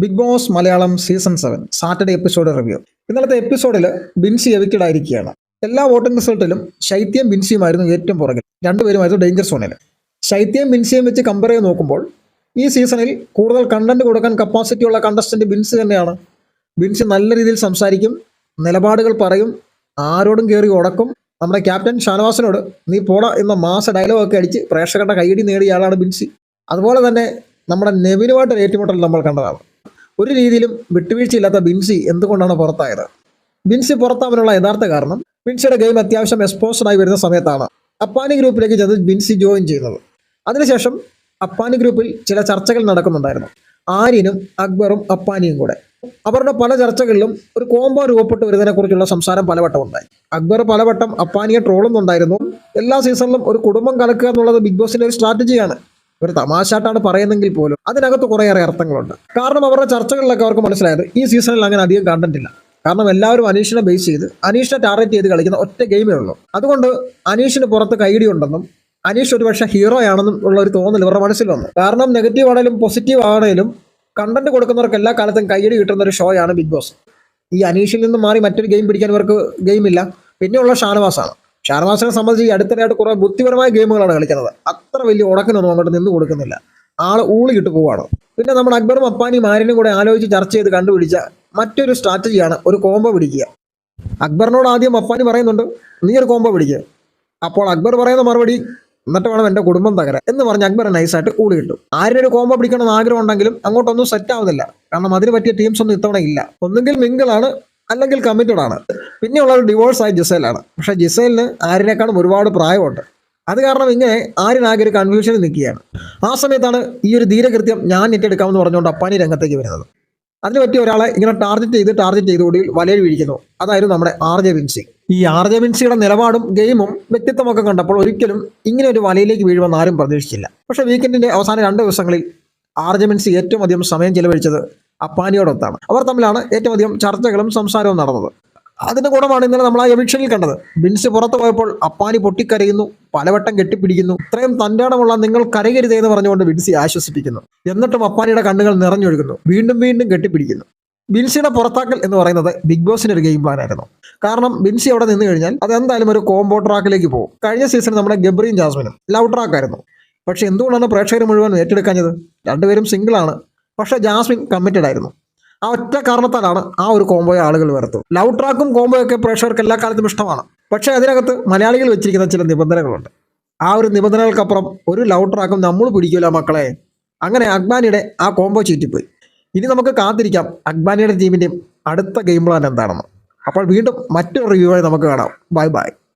Bigg Boss Malayalam season seven Saturday episode review. ഇന്നലത്തെ എപ്പിസോഡിൽ Binsi evicted ആയിരിക്കുകയാണ്. എല്ലാ വോട്ടിംഗ് റിസൾട്ടിലും ശൈത്യം ബിൻസിയുമായിരുന്നു ഏറ്റവും പുറകിൽ. രണ്ടുപേരുമായിരുന്നു ഡേഞ്ചർ സോണിൽ ശൈത്യം ബിൻസിയും വെച്ച് കമ്പയർ ചെയ്ത് നോക്കുമ്പോൾ ഈ സീസണിൽ കൂടുതൽ കണ്ടന്റ് കൊടുക്കാൻ കപ്പാസിറ്റി ഉള്ള കണ്ടസ്റ്റന്റ് ബിൻസി തന്നെയാണ്. ബിൻസി നല്ല രീതിയിൽ സംസാരിക്കും നിലപാടുകൾ പറയും ആരോടും കയറി ഉടക്കും നമ്മുടെ ക്യാപ്റ്റൻ ഷാനവാസിനോട് നീ പോട എന്ന മാസ ഡയലോഗ് ഒക്കെ അടിച്ച് പ്രേക്ഷകരുടെ കൈയടി നേടിയ ആളാണ് ബിൻസി. അതുപോലെ തന്നെ നമ്മുടെ നെവിനുമായിട്ട് ഏറ്റുമുട്ടൽ നമ്മൾ കണ്ടതാണ്. ഒരു രീതിയിലും വിട്ടുവീഴ്ചയില്ലാത്ത ബിൻസി എന്തുകൊണ്ടാണ് പുറത്തായത്? ബിൻസി പുറത്താവാനുള്ള യഥാർത്ഥ കാരണം ബിൻസിയുടെ ഗെയിം അത്യാവശ്യം എക്സ്പോസ്ഡ് ആയി വരുന്ന സമയത്താണ്. അപ്പാനി ഗ്രൂപ്പിലേക്ക് ചെന്ന് ബിൻസി ജോയിൻ ചെയ്യുന്നത്. അതിനുശേഷം അപ്പാനി ഗ്രൂപ്പിൽ ചില ചർച്ചകൾ നടക്കുന്നുണ്ടായിരുന്നു. ആര്യനും അക്ബറും അപ്പാനിയും കൂടെ. അവരുടെ പല ചർച്ചകളിലും ഒരു കോംബോ രൂപപ്പെട്ട് വരുന്നതിനെ കുറിച്ചുള്ള സംസാരം പലവട്ടം ഉണ്ടായി. അക്ബർ പലവട്ടം അപ്പാനിയെ ട്രോളുന്നുണ്ടായിരുന്നു എല്ലാ സീസണിലും ഒരു കുടുംബം കലക്കുക എന്നുള്ളത് ബിഗ് ബോസിന്റെ ഒരു സ്ട്രാറ്റജിയാണ് ഒരു തമാശായിട്ടാണ് പറയുന്നെങ്കിൽ പോലും അതിനകത്ത് കുറേയേറെ അർത്ഥങ്ങളുണ്ട്. കാരണം അവരുടെ ചർച്ചകളിലൊക്കെ അവർക്ക് മനസ്സിലായത് ഈ സീസണിൽ അങ്ങനെ അധികം കണ്ടന്റ് ഇല്ല. കാരണം എല്ലാവരും അനീഷിനെ ബേസ് ചെയ്ത് അനീഷിനെ ടാർഗറ്റ് ചെയ്ത് കളിക്കുന്ന ഒറ്റ ഗെയിമേ ഉള്ളൂ. അതുകൊണ്ട് അനീഷിന് പുറത്ത് കൈഡി ഉണ്ടെന്നും അനീഷ് ഒരു പക്ഷേ ഹീറോ ആണെന്നും ഉള്ള ഒരു തോന്നൽ ഇവരുടെ മനസ്സിൽ വന്നു. കാരണം നെഗറ്റീവ് ആണെങ്കിലും പോസിറ്റീവ് ആണെങ്കിലും കണ്ടന്റ് കൊടുക്കുന്നവർക്ക് എല്ലാ കാലത്തും കൈയടി കിട്ടുന്ന ഒരു ഷോയാണ് ബിഗ് ബോസ് ഈ അനീഷിൽ നിന്ന് മാറി മറ്റൊരു ഗെയിം പിടിക്കാൻ ഇവർക്ക് ഗെയിമില്ല പിന്നെയുള്ള ഷാനവാസാണ്. ഷാനവാസിനെ സംബന്ധിച്ച് ഈ അടുത്തിടെയായിട്ട് കുറെ ബുദ്ധിപരമായ ഗെയിമുകളാണ് കളിക്കുന്നത്. അത്ര വലിയ ഉടക്കിനൊന്നും അങ്ങോട്ട് നിന്ന് കൊടുക്കുന്നില്ല. ആൾ ഊളിയിട്ട് പോവാണ്. പിന്നെ നമ്മൾ അക്ബറും അപ്പാനിയും ആര്യനും കൂടെ ആലോചിച്ച് ചർച്ച ചെയ്ത് കണ്ടുപിടിച്ച മറ്റൊരു സ്ട്രാറ്റജിയാണ് ഒരു കോംബോ പിടിക്കുക. അക്ബറിനോട് ആദ്യം അപ്പാനി പറയുന്നുണ്ട് നീ ഒരു കോംബോ പിടിക്കുക അപ്പോൾ അക്ബർ പറയുന്ന മറുപടി എന്നിട്ട് വേണം എന്റെ കുടുംബം തകര എന്ന് പറഞ്ഞ് അക്ബർ നൈസായിട്ട് കൂടി കിട്ടും ഒരു കോംബോ പിടിക്കണമെന്ന് ആഗ്രഹം ഉണ്ടെങ്കിലും അങ്ങോട്ടൊന്നും സെറ്റ് ആവുന്നില്ല. കാരണം അതിന് പറ്റിയ ടീംസ് ഒന്നും ഇത്തവണ ഇല്ല. ഒന്നുകിൽ മിങ്കിളാണ് അല്ലെങ്കിൽ കമ്മിറ്റഡ് ആണ്. പിന്നെയുള്ള ഒരു ഡിവോഴ്സ് ആയി ജിസൈലാണ് പക്ഷേ ജിസൈലിന് ആര്യനേക്കാളും ഒരുപാട് പ്രായമുണ്ട്. അത് കാരണം ഇങ്ങനെ ആര്യനാകെ ഒരു കൺഫ്യൂഷനിൽ നിൽക്കുകയാണ്. ആ സമയത്താണ് ഈ ഒരു ധീരകൃത്യം ഞാൻ ഏറ്റെടുക്കാമെന്ന് പറഞ്ഞുകൊണ്ട് അപ്പാനി രംഗത്തേക്ക് വരുന്നത്. അതിന് പറ്റിയ ഒരാളെ ഇങ്ങനെ ടാർഗറ്റ് ചെയ്ത് ടാർഗറ്റ് ചെയ്ത് കൂടി വലയിൽ വീഴിക്കുന്നു. അതായിരുന്നു നമ്മുടെ ആർ ജെ വിൻസി ഈ ആർ ജെ വിൻസിയുടെ നിലപാടും ഗെയിമും വ്യക്തിത്വമൊക്കെ കണ്ടപ്പോൾ ഒരിക്കലും ഇങ്ങനെ ഒരു വലയിലേക്ക് വീഴുമെന്ന് ആരും പ്രതീക്ഷിച്ചില്ല. പക്ഷേ വീക്കെൻഡിന്റെ അവസാന രണ്ട് ദിവസങ്ങളിൽ ആർ ജെ വിൻസി ഏറ്റവും അധികം സമയം ചെലവഴിച്ചത് അപ്പാനിയോടൊത്താണ്. അവർ തമ്മിലാണ് ഏറ്റവും അധികം ചർച്ചകളും സംസാരവും നടന്നത്. അതിന്റെ കൂടമാണ് ഇന്നലെ നമ്മൾ ആ എവിക്ഷനിൽ കണ്ടത്. ബിൻസ് പുറത്തു പോയപ്പോൾ അപ്പാനി പൊട്ടിക്കരയുന്നു പലവട്ടം കെട്ടിപ്പിടിക്കുന്നു ഇത്രയും തന്റാടമുള്ള നിങ്ങൾ കരയരുതേ എന്ന് പറഞ്ഞുകൊണ്ട് ബിൻസി ആശ്വസിപ്പിക്കുന്നു. എന്നിട്ടും അപ്പാനിയുടെ കണ്ണുകൾ നിറഞ്ഞൊഴുകുന്നു വീണ്ടും വീണ്ടും കെട്ടിപ്പിടിക്കുന്നു. ബിൻസിയുടെ പുറത്താക്കൽ എന്ന് പറയുന്നത് ബിഗ് ബോസിന് ഒരു ഗെയിം പ്ലാൻ ആയിരുന്നു. കാരണം ബിൻസി അവിടെ നിന്ന് കഴിഞ്ഞാൽ അത് എന്തായാലും ഒരു കോംബോ ട്രാക്കിലേക്ക് പോകും. കഴിഞ്ഞ സീസൺ നമ്മുടെ ഗബ്രിയും ജാസ്മിനും ലവ് ട്രാക്കായിരുന്നു പക്ഷെ എന്തുകൊണ്ടാണ് പ്രേക്ഷകർ മുഴുവൻ ഏറ്റെടുക്കാഞ്ഞത്? രണ്ടുപേരും സിംഗിൾ ആണ്. പക്ഷെ ജാസ്മിൻ കമ്മിറ്റഡ് ആയിരുന്നു. ആ ഒറ്റ കാരണത്താലാണ് ആ ഒരു കോംബോയെ ആളുകൾ വരുത്തുന്നത് ലവ് ട്രാക്കും കോംബോയൊക്കെ പ്രേക്ഷകർക്ക് എല്ലാ കാലത്തും ഇഷ്ടമാണ്. പക്ഷേ അതിനകത്ത് മലയാളികൾ വെച്ചിരിക്കുന്ന ചില നിബന്ധനകളുണ്ട്. ആ ഒരു നിബന്ധനകൾക്കപ്പുറം ഒരു ലവ് ട്രാക്കും നമ്മൾ പിടിക്കില്ല മക്കളെ. അങ്ങനെ അഗ്ബാനിയുടെ ആ കോംബോ ചീറ്റിപ്പോയി. ഇനി നമുക്ക് കാത്തിരിക്കാം അഗ്ബാനിയുടെ ടീമിന്റെയും അടുത്ത ഗെയിം പ്ലാൻ എന്താണെന്ന്. അപ്പോൾ വീണ്ടും മറ്റൊരു റിവ്യൂ ആയി നമുക്ക് കാണാം. Bye bye